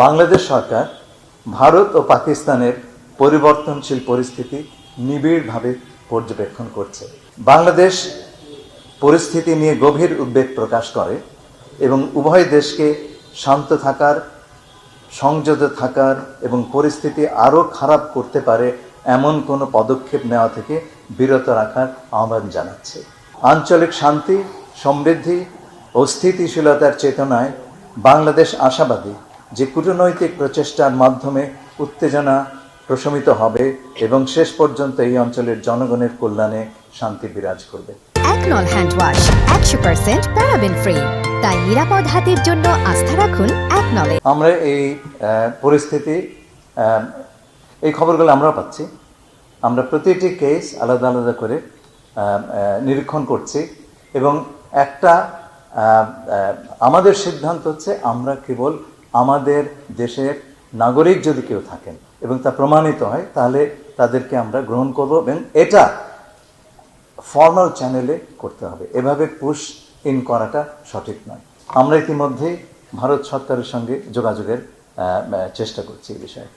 বাংলাদেশ সরকার, ভারত ও পাকিস্তানের পরিবর্তনশীল পরিস্থিতি নিবিড়ভাবে পর্যবেক্ষণ করছে। বাংলাদেশ পরিস্থিতি নিয়ে গভীর উদ্বেগ প্রকাশ করে এবং উভয় দেশকে শান্ত থাকার, সংযত থাকার এবং পরিস্থিতি আরও খারাপ করতে পারে এমন কোনো পদক্ষেপ নেওয়া থেকে বিরত রাখার আহ্বান জানাচ্ছে। আঞ্চলিক শান্তি, সমৃদ্ধি ও স্থিতিশীলতার চেতনায় বাংলাদেশ আশাবাদী যে কূটনৈতিক প্রচেষ্টার মাধ্যমে উত্তেজনা প্রশমিত হবে এবং শেষ পর্যন্ত এই অঞ্চলের জনগণের কল্যাণে শান্তি বিরাজ করবে। একনল হ্যান্ড ওয়াশ একশো পার্সেন্ট প্যারাবেন ফ্রি। তাই নিরাপদ হাতের জন্য আস্থা রাখুন একনলে আমরা এই পরিস্থিতি এই খবরগুলো আমরাও পাচ্ছি। আমরা প্রতিটি কেস আলাদা আলাদা করে নিরীক্ষণ করছি এবং একটা আমাদের সিদ্ধান্ত হচ্ছে আমরা কেবল আমাদের দেশের নাগরিক যদি কেউ থাকেন এবং তা প্রমাণিত হয়, তাহলে তাদেরকে আমরা গ্রহণ করব এবং এটা ফর্মাল চ্যানেলে করতে হবে। এভাবে পুশ ইন করাটা সঠিক নয়। আমরা ইতিমধ্যেই ভারত সরকারের সঙ্গে যোগাযোগের চেষ্টা করছি এই বিষয়ে।